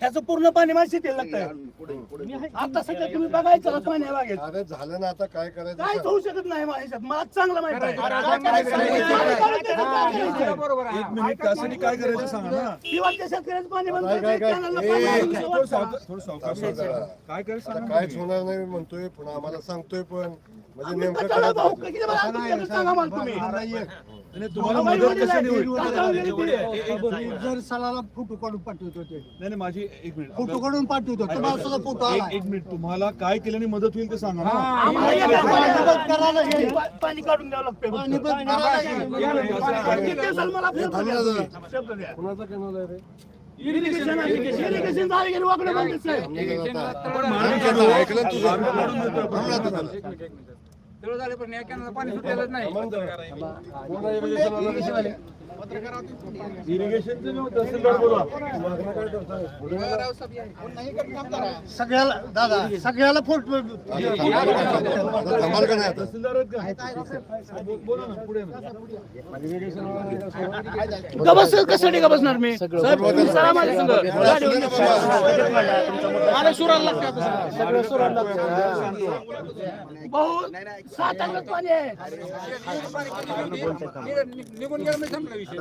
ह्याचं पूर्ण पाणी माझ्या शेतीला लागतंय. आता सध्या तुम्ही बघायचं ना पाणी बागेत अरे झालं ना आता काय करायचं? काहीच सांग. होऊ शकत नाही माझ्या ह्याच्यात. मला चांगलं माहीत आहे. एक मिनिट त्यासाठी काय करायचं सांगा ना. शेतकऱ्याचं पाणी बंद काय- काय- करायचं, काय? कॅनलला पाणी. सावकाश- थोडं सावकाश. काय करायचं सांगा ना. होणार नाही म्हणतोय पुन्हा आम्हाला सांगतोय पण. म्हणजे आम्ही नेमकं कशाला भाऊ? करायचं किती वेळा तुमच्याकडे सांगा मला तुम्ही. आणि तुम्हाला मदत कशाने होईल नाही. जर सलाला फोटो काढून पाठवतो नाही माझी एक मिनिट. फोटो काढून पाठवतो. तुम्हाला सुद्धा फोटो आला. एक एक मिनिट. तुम्हाला काय केल्याने मदत होईल ते सांगा ना. आम्हाला एक पाणी बंद करायला पाणी- ये. पा- पाणी काढून द्यावं लागतं. पाणी बंद करायला ये. किती दिवसाला मला शब्द थांब द्या? ना तुम्ही. जरा. शब्द द्या. कुणाचा कॅनल आहे. रे. इरिगेशन इरिगेशन इरिगेशन झालं गेलं वाकडं बंद साहेब. आपण मारून ऐकलं ना तुझं त्याला. दळ झाले पण या कॅनला पाणी सुटलेलंच नाही सगळ्याला दादा सगळ्याला फोटो. गबस कशासाठी का बसणार मी माझ्या बाबा. मला सुराला लागतं आता. सगळं सुराला लागतं. भाऊ सात अंगात पाणी आहे. निघून गेलं मी संपला विषय.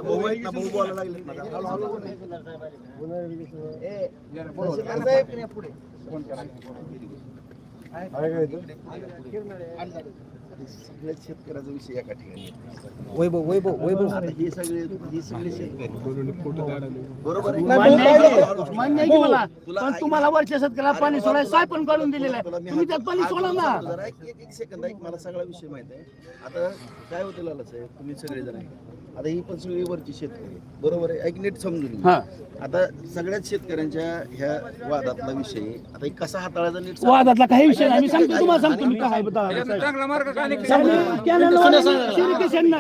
शेतकऱ्याचा विषय एका ठिकाणी येतो. आता. हे सगळे हे सगळे शेतकरी. बरोबर आहे. मान्य आहे की- मला? पण तुम्हाला वरच्या शेतकऱ्याला पाणी सोडायला साहेब पण काढून दिलेलं आहे. तुम्ही त्यात पाणी सोडा ना. जरा एक एक- एक सेकंद ऐक. मला सगळा विषय माहीत आहे. आता काय होतं लाला साहेब? तुम्ही सगळे जण आहे आता ही पण सगळी वरची शेतकरी बरोबर आहे? ऐक नीट समजून घे. हा. आता सगळ्याच शेतकऱ्यांच्या ह्या वादातला विषय आता हे कसा हाताळायचा नीट सांग. वादातला काही विषय नाही. मी सांगतो तुम्हाला सांगतो मी काय बता चांगला मार्ग का नाही इरिगेशन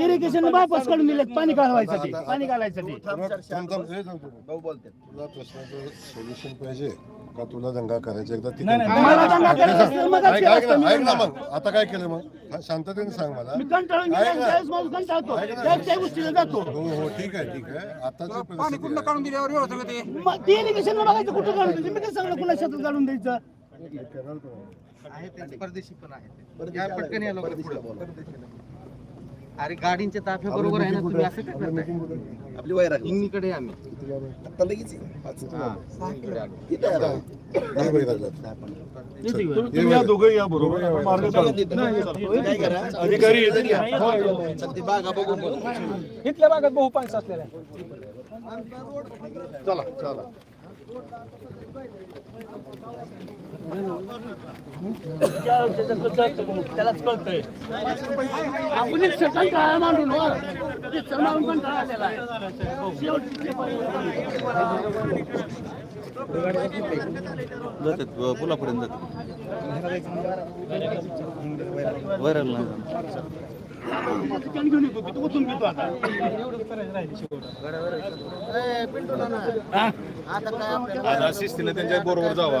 इरिगेशन बायपास काढून दिले पाणी काढवायसाठी. पाणी घालायसाठी थांब हे. भाऊ तुला प्रश्नाचं सोल्युशन पाहिजे. का तुला दंगा करायचा? एकदा ती मला दंगा करायचा असेल, मग ऐक केला ऐक असता ना मी. ऐक ना दंगा. मग. आता काय केलं मग? हा, शांततेने सांग मला. मी कंटाळून गेलो ऐक ना. त्यावेळेस माझं कंटाळतो. त्याच त्या गोष्टीला जातो. हो हो ठीक आहे ठीक आहे. आताची पाणी परिस्थिती कुठलं आहे. काढून दिल्यावर व्यवस्थित होते मग ते इरिगेशन बघायचं कुठं काढून द्यायचं? मी काय सगळं कुणा शेतात काढून द्यायचं? परदेशी पण आहे. या पटकन या. अरे गाडींच्या ताफ्या बरोबर आहे ना तुम्ही असं काय करताय. आपली वैरा इंगणीकडे आम्ही. आता लगेच ये. पाच हा. आलो. किती आहे आता? तुम्ही बरोबर. मार्ग काढू. काय करा? अधिकारी येतील का? चल, ती बागा बघू मग. इथल्या भागात बहु पाणी साचलेलं आहे. चला चला. त्यालाच कळतंय आपण एक कंटाळा मांडून मांडून जातात पुलापर्यंत जातात वैराला घेऊन येतो तू घेतो आता आता शिस्तीने त्यांच्या बरोबर जावा.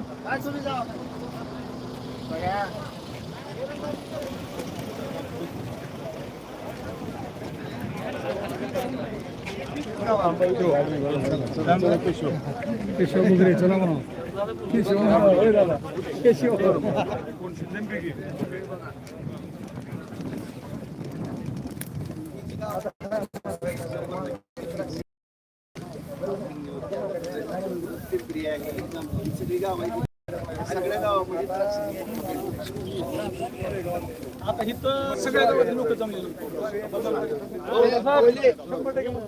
माझी बी काय? काय सुविधा बघा. सगळी गाव सगळ्या आता इथं सगळ्या गावातली लोक जमलेली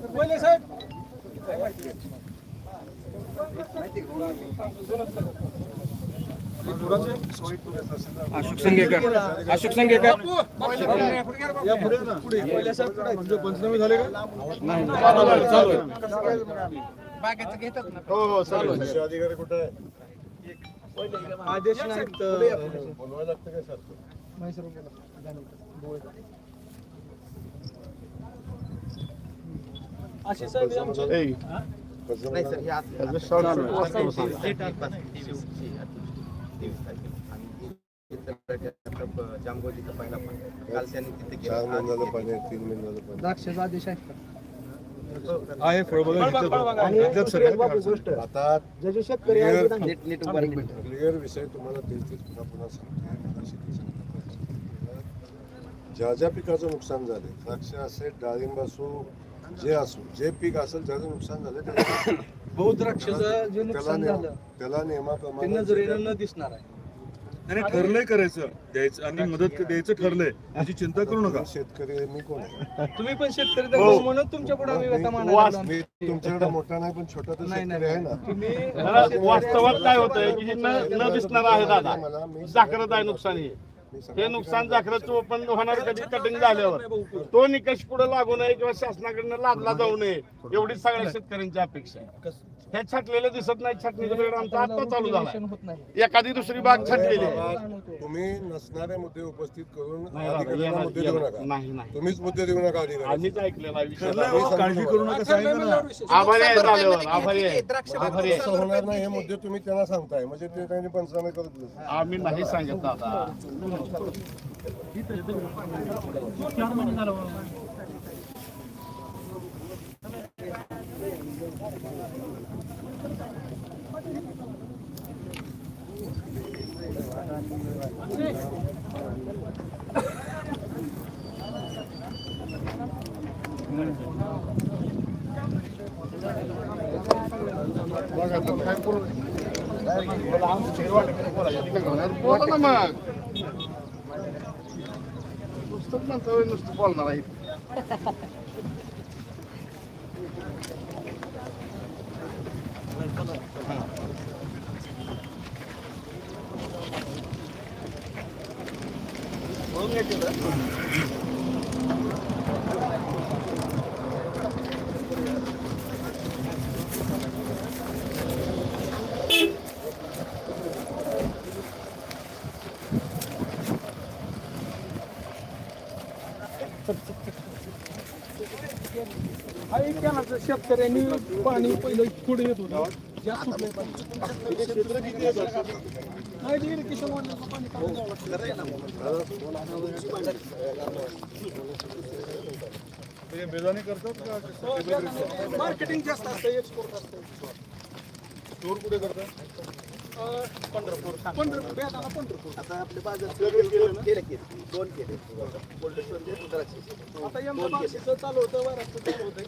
पहिले साहेब अशोक संगेकर अशोक संगेकर. या पुढे ना. पुढे म्हणजे पंचनामे झाले का? आहे, आहे. बाकीचं घेतात ना. हो हो चालू कृषी अधिकारी कुठे आहे? आदेश नाही बोलवायला लागतं काय सारखं नाही सर? हे आता जांभोजीचा पहिला पण. काल त्यांनी तिथे चार महिन्याला गेला पाणी आहे, तीन महिन्याला पाणी आहे. द्राक्षाचा आदेश आहे का? आहे फळबागा फळबाग- फळबागा. घेतल्यात सगळ्या आता नीट क्लिअर विषय तुम्हाला पुन्हा पुन्हा सांगतो. ज्या ज्या पिकाचं नुकसान झाले द्राक्ष असेल डाळिंब असो जे असो जे पीक असेल ज्याचं नुकसान झालं त्याला- बहुद्राक्षाचं जे त्याला नुकसान झालं त्याला ते नियमाप्रमाणे नजरेनं न दिसणार आहे. ठरलंय करायचं. द्यायचं आणि मदत द्यायचं ठरलंय. याची चिंता करू नका. शेतकरी मी कोण आहे? तुम्ही पण शेतकरी तर भाऊ म्हणून तुमच्यापुढे आम्ही व्यथा मांडायला लागलो. मी तुमच्याकडे मोठा नाही पण छोटा तर नाही शेतकरी आहे ना. तुम्ही वास्तवात काय होतंय की हे न न दिसणार आहे दादा? मला मी जाखरत आहे नुकसान हे. हे नुकसान जाखराचं ओपन होणार कधी? कटिंग झाल्यावर. तो निकष पुढे लागू नये किंवा शासनाकडनं लादला जाऊ नये एवढीच सगळ्या शेतकऱ्यांची अपेक्षा आहे. हे छाटलेलं दिसत नाही छाटणीचा पिरियड आमचा आता चालू झाला होत नाही. एखादी दुसरी बाग छाटलेली आहे. तुम्ही नसणारे मुद्दे उपस्थित करून मुद्दे देऊ. नका. तुम्हीच मुद्दे देऊ नका आम्हीच ऐकलेला हो, काळजी करू नका सांगितलं ना. आभारी आहे झाल्यावर आभारी आहे. असं होणार नाही हे मुद्दे तुम्ही त्यांना सांगताय. म्हणजे ते त्यांनी पंचनामे करत. आम्ही नाही सांगत दादा बोला ना मग नुसतं म्हणतो नुसतं बोलणार आहे हा एक शेतकऱ्यांनी पाणी पहिलं पुढे येत होतं जास्त सुटलंय पाणी. नाही, ते irrigation वाढल्याचं पाणी काढून द्यावं लागतं. ते बेजाने करतात का हो, मार्केटिंग जास्त असतं एक्सपोर्ट असतं स्टोर कुठे करतात पंढरपूर. पंढरपूर बेदाना पंढरपूर. आता आपले बाजार केले केले दोन केले. कोल्ड स्टोरेज द्राक्षे आता यंदा बाकीचं चालू होतं वराचं चालू होतं.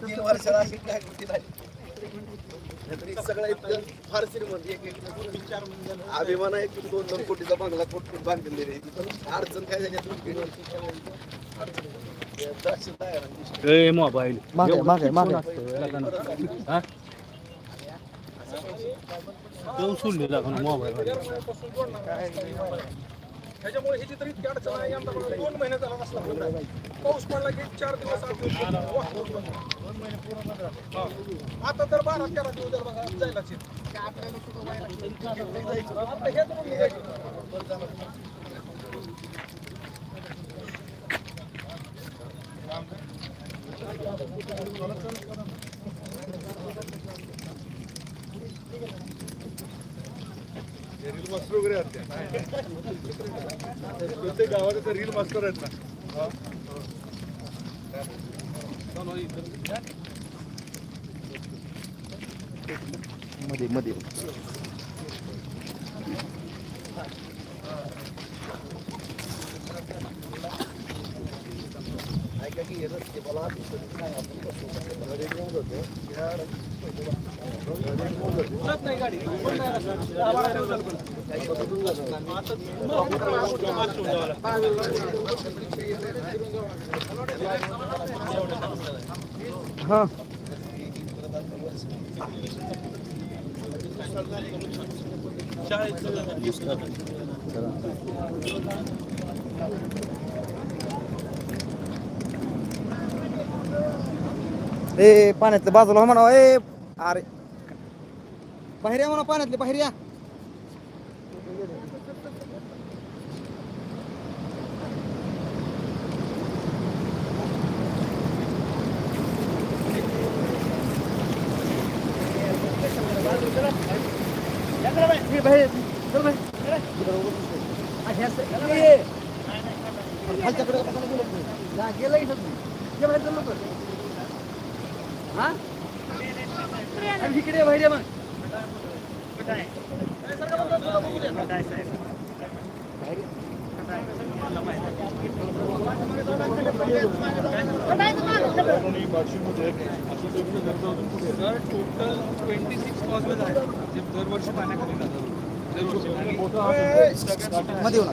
तीन वर्षाला अशी काय झाली. तरी सगळं इतकं फार श्रीमंत एक एक अभिमान आहे की दोन दोन कोटीचा बांगला कोट कोट पण अडचण काय झाली दोन तीन वर्ष द्राक्ष तयार आहे. मोबाईल सोडले मोबाईल त्याच्यामुळे ह्याची तर इतकी अडचण आहे बघा, दोन महिने झाला नसला पाऊस पडला की चार दिवस आठ दिवस. हा. आता तर बारा तेरा दिवस झाले बघा जायलाच येत. आता हेच म्हणून जायचं. रील मास्टर वगैरे त्या. प्रत्येक गावात आता रील मास्टर आहेत ना. मध्ये मध्ये. ऐका की हे रस्ते मला काय आपण कसं घेऊन जातो या जात नाही गाडी पण नाही राहत. दहा बारा दिवस झाले पण. ए पाण्यातलं बाजूला हो म्हणा ए अरे बाहेर या म्हणा पाण्यातले बाहेर या इकडे बाहेर मग sir total twenty six causeways आहेत जे दरवर्षी पाण्याखाली जातात. दरवर्षी. अजून.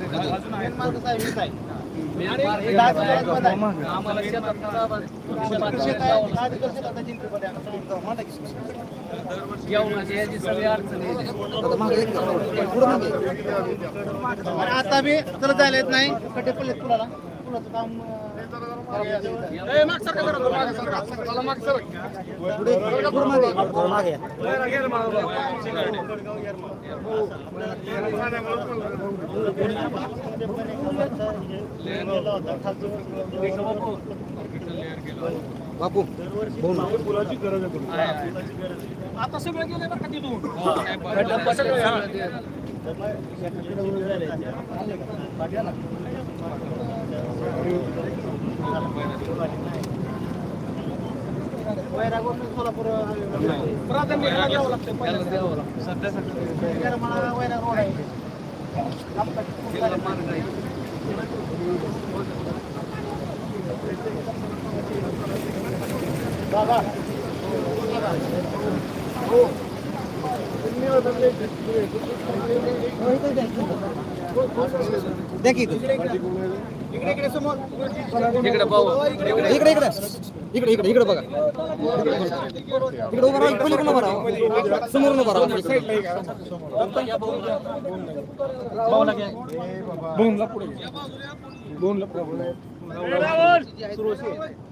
आता बी चला जायला येत नाही. कटे पडले पुलाला पुलाचं काम ए, माग बापू जरा, माग सरका. आता सगळं गेलं बरं का तिथून सध्या वैरागवरून सोलापूर प्राधान्य ह्याला द्यावं लागतं पहिल्या. मला वैराग रोड आहे द्या की इथं. इकडे इकडे समोर इकडे इकडे इकडे इकडे इकडे बघा इकडे उभा राहा पलीकडे उभा राहा समोरून उभा राहा राहुल सुरोशे त्याला तर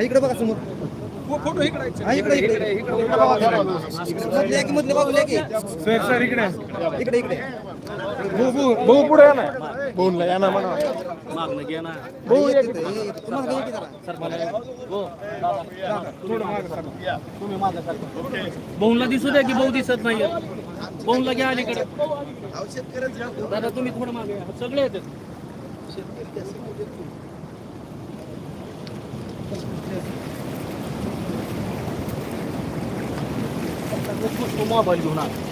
इकडे बघा समोर. फोटो इकडे आहेत, हा इकडे इकडे. इकडे पुढे की मधल्या बाजूला की इकडे इकडे भाऊ एक इथं, हे इथं. तुम्हाला घे की जरा. बहुला दिसू द्या की बहु दिसत नाही बहुला घ्या अलीकडे दादा तुम्ही थोडं मागे या. सगळे येतात मोबाईल घेऊन आला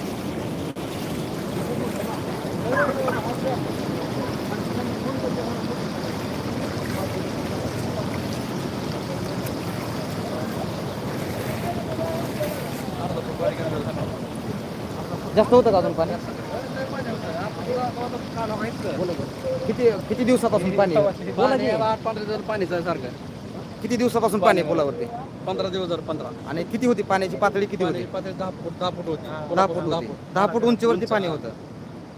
जास्त होतं का अजून पाणी? किती किती दिवसापासून पाणी आहे? बोला की. आठ पंधरा दिवस पाणीचं सारखं किती दिवसापासून पाणी आहे पुलावरती? पंधरा दिवस जर पंधरा. आणि किती होती? पाण्याची पातळी किती होती? पातळी दहा फूट दहा फूट होती. दहा फूट होती. दहा फूट उंचीवरती पाणी होतं.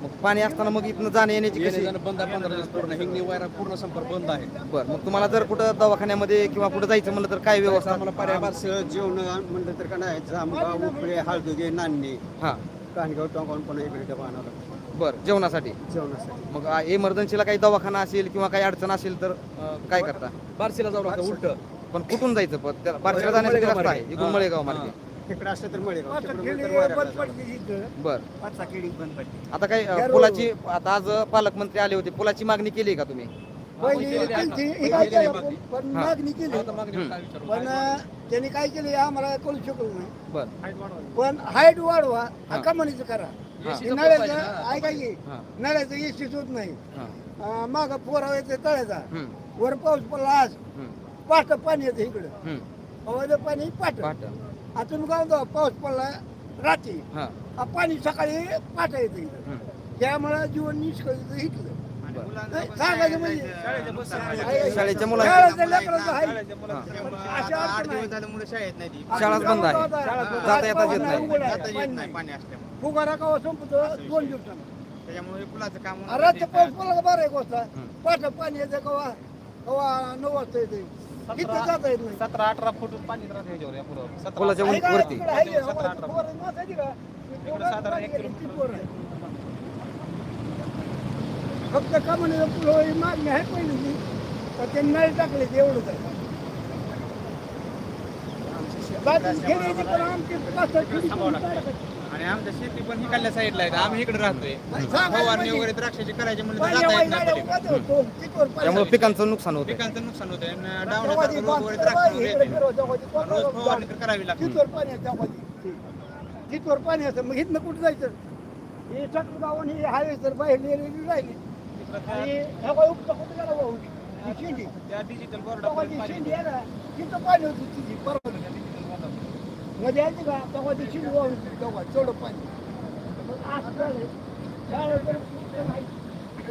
मग पाणी असताना मग इथनं जाणे येण्याची येणे कशी बंद आहे पंधरा दिवस पूर्ण. हिंगणी वायरा पूर्ण संपर्क बंद आहे. बरं मग तुम्हाला जर कुठं दवाखान्यामध्ये किंवा कुठं जायचं म्हणलं तर काय व्यवस्था? आम्हाला पर्याय बस जेवण म्हणलं तर का नाही जामगाव उपळे हळदुगे नांदणी हां. कानगाव टोंगावून पण इकडे डबा आणावं बरं जेवणासाठी? जेवणासाठी. मग इमर्जन्सीला काही दवाखाना असेल किंवा काही अडचण असेल तर अं, काय करता? बारशीला जाऊ लागतं उलट. पण कुठून जायचं? पण त्या बारशीला जाण्यासाठी रस्ता आहे इकडून मळेगाव मार्गे. तिकडे असलं तर मळेगाव जावं. बर. आता काय अं, पुलाची आता आज पालकमंत्री आले होते. पुलाची मागणी केली का तुम्ही? पण हा. मागणी केली. आता मागणी? पण त्यांनी काय केलं आम्हाला कळू शकलो नाही. बर. पण हाईट वाढवा कमानीचं करा. हा. हे नळ्याचं ऐका की हा. नळ्याचं एसीच होत नाही. हां. माग पोराव येते तळ्याचा. हम्म, वर पाऊस पडला आज. हम्म, पाट पाणी येतं इकडं. हम्म. हवाचं पाणी पाट. पाट. आता तुम्ही काय म्हणतो पाऊस पडला रात्री हा आ, पाणी सकाळी पाठा येतं इथं. त्यामुळे जीवन निष्कळीत इथलं नाही, सांगायचं म्हणजे शाळेच्या मुलांचं शाळेच्या लेकरांचं आहे. हा. अशा अडचण आहे. शाळाच बंद आहे. जाता येता येत नाही. उघड आहे, पाणी नाही. फुगारा कवा संपतो दोन दिवसानं त्याच्यामुळे फुलाचं काम रात्री पाऊस पडला का बारा एक वाजता पाठ पाणी येतं कवा कवा नऊ वाजता येते इथं जाता येत नाही सतरा अठरा फूट पाणी राहते ह्याच्यावर या पुलावर. सतरा पुलाच्या आहे का? वरती तिकडं आहे का? फुगारा नसायची का? साधारण एक किती पोरं आहे? फक्त का म्हणे पुढं मागणी आहे पहिली पण ते नळ टाकले ते एवढंच आहे पण आमची. आणि आमच्या शेती पण हिकडल्या साईडला आहे आम्ही इकडे राहतोय. फवारणी पाहिजे. वगैरे द्राक्षाची करायची जाता येत नाही पलीकडे. पाणी त्यामुळे पिकांचं नुकसान होतं पिकांचं नुकसान होतं आणि तेव्हा रोग वगैरे द्राक्ष तेव्हा रोज फवारणी तर करावी लागते. तिथवर पाणी आहे तेव्हा. तिथवर पाणी असतं मग इथनं कुठं जायचं? हे चक्र गावून ही हायवे तर बाहेर नेलेली राहिली. आणि ह्या बाई उपटा कुठं गेला भाऊ? ही शिंडी. त्या डिजिटल तेव्हा बोर्ड ती शिंडी आहे ना तिथं पाणी होती तिची बरोबर मध्ये यायची का तेव्हा तेव्हा पाणी. झालं नाही.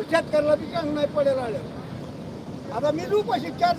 शेतकऱ्याला बी चांगलं नाही पडेल आलं आता मी उपाशी चार